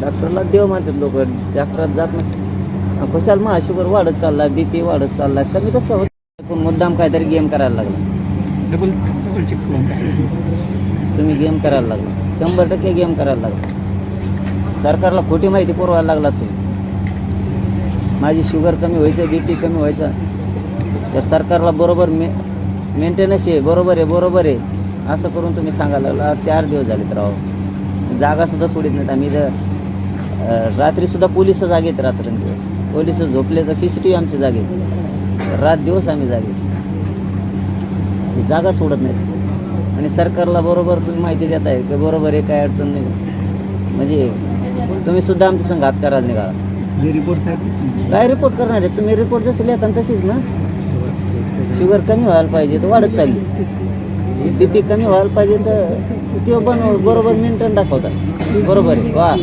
डॉक्टरला देव म्हणतात लोक. डॉक्टरात जात नसते. खुशाल मग शुगर वाढत चालला बी पी वाढत चालला कमी कसं होत? मुद्दाम काहीतरी गेम करायला लागला. डबल तुम्ही गेम करायला लागला. शंभर टक्के गेम करायला लागला. सरकारला खोटी माहिती पुरवायला लागला तुम्ही. माझी शुगर कमी व्हायचं बी पी कमी व्हायचं. तर सरकारला बरोबर मे मेंटेनन्स आहे बरोबर आहे बरोबर आहे. असं करून तुम्ही सांगायला लागला. चार दिवस झालेत राव. जागासुद्धा सोडित नाहीत. आम्ही जर रात्रीसुद्धा पोलीस जागेत रात्रंदिवस पोलीस झोपले तर सी सी टी व्ही आमच्या जागेत. रात दिवस आम्ही जागेत. ही जागा सोडत नाहीत आणि सरकारला बरोबर तुम्ही माहिती देत आहे की बरोबर आहे काय अडचण नाही. म्हणजे तुम्ही सुद्धा आमच्या संघ हात करायला निघाला समजून काय रिपोर्ट करणार आहे? तुम्ही रिपोर्ट जसे लिहिता तशीच ना? शुगर कमी व्हायला पाहिजे तर वाढत चालली. बी पी कमी व्हायला पाहिजे तर ते पण बरोबर मेंटेन दाखवतात. बरोबर आहे. वा.